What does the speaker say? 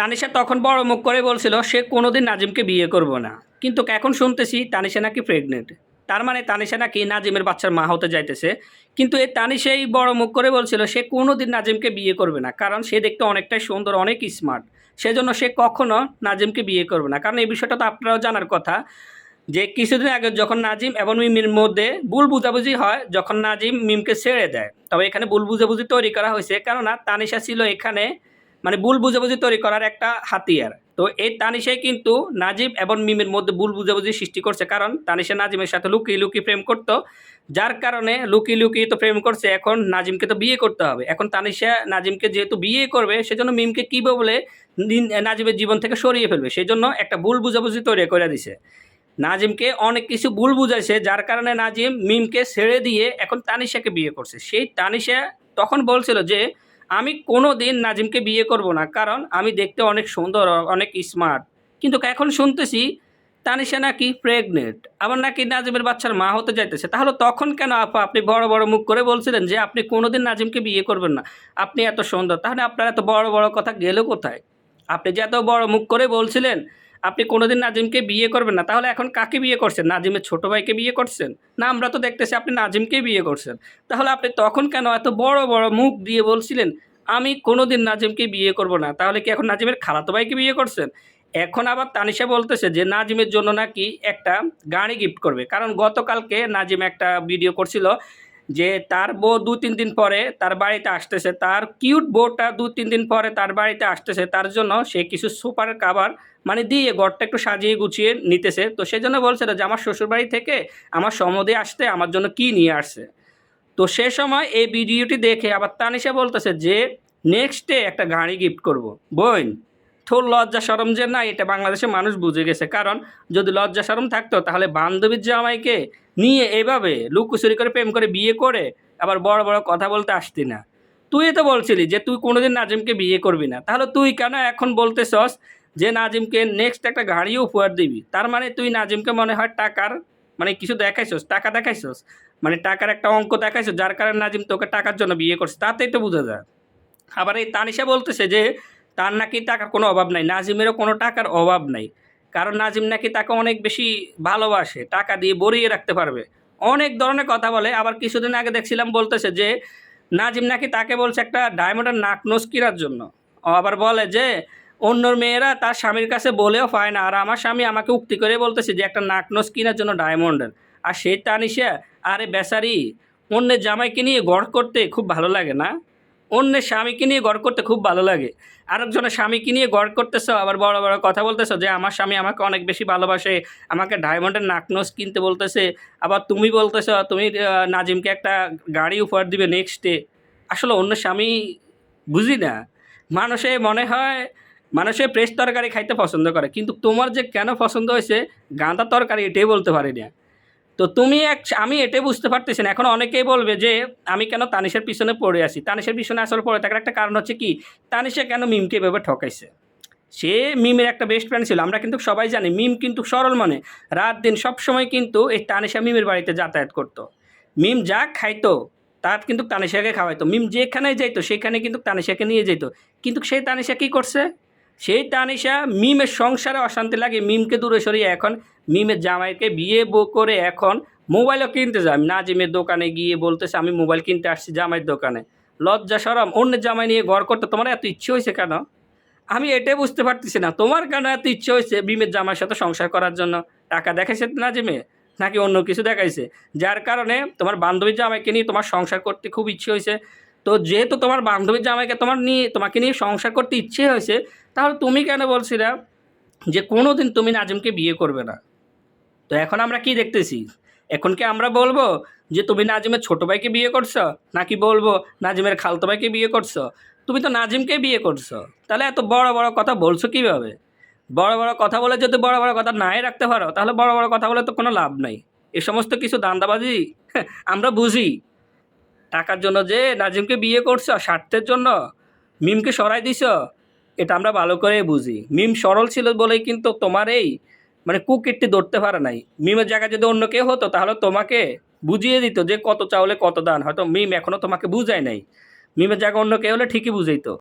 তানিশা তখন বড় মুখ করে বলছিল, সে কোনোদিন নাজিমকে বিয়ে করব না। কিন্তু এখন শুনতেছি তানিশা নাকি প্রেগনেন্ট তার মানে তানিশা নাকি নাজিমের বাচ্চার মা হতে যাইতেছে। কিন্তু এই তানিশাই বড় মুখ করে বলছিল, সে কোনোদিন নাজিমকে বিয়ে করবে না, কারণ সে দেখতে অনেকটাই সুন্দর, অনেক স্মার্ট সেজন্য সে কখনো নাজিমকে বিয়ে করবে না। কারণ এই বিষয়টা তো আপনারাও জানার কথা, যে কিছুদিন আগে যখন নাজিম এবং মিমির মধ্যে ভুল বুঝাবুঝি হয়, যখন নাজিম মিমকে ছেড়ে দেয়, তবে এখানে ভুল বুঝাবুঝি তৈরি করা হয়েছে। কেননা তানিশা ছিল এখানে মানে ভুল বুঝাবুঝি তৈরি করার একটা হাতিয়ার। তো এই তানিশাই কিন্তু নাজিম এবং মিমের মধ্যে ভুল বুঝাবুঝি সৃষ্টি করছে। কারণ তানিশা নাজিমের সাথে লুকিয়ে লুকিয়ে প্রেম করতো। যার কারণে লুকিয়ে লুকিয়ে তো প্রেম করছে। এখন নাজিমকে তো বিয়ে করতে হবে। এখন তানিশা নাজিমকে যেহেতু বিয়ে করবে, সেজন্য মিমকে কী বলে নাজিমের জীবন থেকে সরিয়ে ফেলবে। সেজন্য একটা ভুল বুঝাবুঝি তৈরি করে দিছে। নাজিমকে অনেক কিছু ভুল বুঝাইছে, যার কারণে নাজিম মিমকে ছেড়ে দিয়ে এখন তানিশাকে বিয়ে করছে। সেই তানিশা তখন বলছিল যে আমি কোনো দিন নাজিমকে বিয়ে করব না, কারণ আমি দেখতে অনেক সুন্দর, অনেক স্মার্ট কিন্তু এখন শুনতেছি তানিশা নাকি প্রেগনেন্ট আবার নাকি নাজিমের বাচ্চার মা হতে যাইতেছে। তাহলে তখন কেন আপা, আপনি বড় বড় মুখ করে বলছিলেন যে আপনি কোনোদিন নাজিমকে বিয়ে করবেন না? আপনি এত সুন্দর, তাহলে আপনার এত বড় বড় কথা গেল কোথায়? আপনি যে এত বড় মুখ করে বলছিলেন আপনি কোনোদিন নাজিমকে বিয়ে করবেন না। তাহলে এখন কাকে বিয়ে করছেন? নাজিমের ছোট ভাইকে বিয়ে করছেন? না, আমরা তো দেখতেছি আপনি নাজিমকে বিয়ে করছেন। তাহলে আপনি তখন কেন এত বড় বড় মুখ দিয়ে বলছিলেন, আমি কোনোদিন নাজিমকে বিয়ে করব না তাহলে কি এখন নাজিমের খালাতো ভাইকে বিয়ে করছেন? এখন আবার তানিশা বলতেছে যে, নাজিমের জন্য নাকি একটা গাড়ি গিফট করবে। কারণ গতকালকে নাজিম একটা ভিডিও করছিল যে তার বউ দু, তিন দিন পরে তার বাড়িতে আসতেছে, তার কিউট বউটা দু, তিন দিন পরে তার বাড়িতে আসতেছে, তার জন্য সে কিছু সুপার কাবার মানে দিয়ে ঘরটা একটু সাজিয়ে গুছিয়ে নিতেছে। তো সেই জন্য বলছিল যে আমার শ্বশুরবাড়ি থেকে আমার সমদে আসতে আমার জন্য কি নিয়ে আসছে? তো সে সময় এই ভিডিওটি দেখে আবার তানিশা বলতেছে যে নেক্সট ডে একটা গাড়ি গিফট করব। বোন তোর লজ্জা সরম যে না এটা বাংলাদেশে মানুষ বুঝে গেছে। কারণ যদি লজ্জা সরম থাকতো, তাহলে বান্ধবীর জামাইকে নিয়ে এভাবে লুকোচুরি করে, প্রেম করে বিয়ে করে আবার বড় বড় কথা বলতে আসতি না। তুই তো বলছিলি যে তুই কোনোদিন নাজিমকে বিয়ে করবি না। তাহলে তুই কেন এখন বলতেছস যে নাজিমকে নেক্সট একটা গাড়িও উপহার দিবি? তার মানে তুই নাজিমকে মনে হয় টাকার মানে কিছু দেখাইছস, টাকা দেখাইছস? মানে টাকার একটা অঙ্ক দেখাইছস, যার কারণে নাজিম তোকে টাকার জন্য বিয়ে করছে। তাতেই তো বোঝা যায়। আবার এই তানিশা বলতেছে যে তার নাকি টাকার কোনো অভাব নাই, নাজিমেরও কোনো টাকার অভাব নাই। কারণ নাজিম নাকি তাকে অনেক বেশি ভালোবাসে, টাকা দিয়ে বরিয়ে রাখতে পারবে। অনেক ধরনের কথা বলে, আবার কিছুদিন আগে দেখছিলাম বলতেছে যে, নাজিম নাকি তাকে বলছে একটা ডায়মন্ডের নাক নোস কেনার জন্য। আবার বলে যে, অন্যর মেয়েরা তার স্বামীর কাছে বলেও পায় না, আর আমার স্বামী আমাকে উক্তি করে বলতেছে যে, একটা নাক নোস কেনার জন্য ডায়মন্ডের আর সেই তানিশা, আরে বেচারি, অন্যের জামাইকে নিয়ে গড় করতে খুব ভালো লাগে না? অন্যের স্বামীকে নিয়ে গড় করতে খুব ভালো লাগে। আরেকজনের স্বামীকে নিয়ে গড় করতেছো, আবার বড় বড় কথা বলতেছো যে, আমার স্বামী আমাকে অনেক বেশি ভালোবাসে, আমাকে ডায়মন্ডের নাকনোস কিনতে বলতেছে, আবার তুমি বলতেছো, তুমি নাজিমকে একটা গাড়ি উপহার দিবে নেক্সট ডে আসলে অন্য স্বামী বুঝি না। মানুষে মনে হয়, মানুষে প্রেস তরকারি খাইতে পছন্দ করে, কিন্তু তোমার যে কেন পছন্দ হয়েছে, গাঁদা তরকারি এটাই বলতে পারি না। তো তুমি এক, আমি এটাই বুঝতে পারতেছি না। এখন অনেকেই বলবে যে, আমি কেন তানিশের পিছনে পড়ে আছি? তানিশের পিছনে আসলে পড়ে থাকার একটা কারণ হচ্ছে কি? তানিশা কেন মিমকে এভাবে ঠকাইছে? সে মিমের একটা বেস্ট ফ্রেন্ড ছিল। আমরা কিন্তু সবাই জানি, মিম কিন্তু সরল মনে। রাত দিন সব সময় কিন্তু এই তানিশা মিমের বাড়িতে যাতায়াত করতো। মিম যা খাইতো তার কিন্তু তানিশাকে খাওয়াইতো। মিম যেখানে যাইতো সেখানে কিন্তু তানিশাকে নিয়ে যেত কিন্তু সেই তানিশা কী করছে? সেই তানিশা মিমের সংসারে অশান্তি লাগে, মিমকে দূরে সরিয়ে এখন মিমের জামাইকে বিয়ে বো করে এখন মোবাইলও কিনতে যায়। নাজিমের দোকানে গিয়ে বলতেছে, আমি মোবাইল কিনতে আসছি জামাইয়ের দোকানে। লজ্জা সরম, অন্যের জামাই নিয়ে ঘর করতে তোমার এত ইচ্ছে হয়েছে কেন? আমি এটাই বুঝতে পারতেছি না। তোমার কেন এত ইচ্ছে হয়েছে মিমের জামাইয়ের সাথে সংসার করার জন্য? টাকা দেখাইছে নাজিমে? নাকি অন্য কিছু দেখাইছে? যার কারণে তোমার বান্ধবীর জামাইকে নিয়ে তোমার সংসার করতে খুব ইচ্ছে হয়েছে। তো যেহেতু তোমার বান্ধবীর জামাইকে তোমার নিয়ে, তোমাকে নিয়ে সংসার করতে ইচ্ছে হয়েছে, তাহলে তুমি কেন বলছিলা যে কোনো দিন তুমি নাজিমকে বিয়ে করবে না? তো এখন আমরা কি দেখতেছি? এখন কি আমরা বলব যে তুমি নাজিমের ছোটো ভাইকে বিয়ে করছ, নাকি বলব নাজিমের খালতো ভাইকে বিয়ে করছ? তুমি তো নাজিমকে বিয়ে করছ। তাহলে এত বড় বড় কথা বলছো কীভাবে? বড় বড় কথা বলে যদি বড় বড় কথা নাই রাখতে পারো, তাহলে বড় বড় কথা বলে তো কোনো লাভ নাই। এ সমস্ত কিছু দান্দাবাজি? আমরা বুঝি। টাকার জন্য যে নাজিমকে বিয়ে করছ, স্বার্থের জন্য? মিমকে সরাই দিছ? এটা আমরা ভালো করে বুঝি। মিম সরল ছিল বলেই কিন্তু তোমার এই মানে কুকিরটি ধরতে পারে নাই। মিমের জায়গায় যদি অন্য কেউ হতো, তাহলে তোমাকে বুঝিয়ে দিত যে কত চাউলে কত দান। হয়তো মিম এখনও তোমাকে বুঝায় নাই। মিমের জায়গায় অন্য কেউ হলে ঠিকই বুঝাইতো।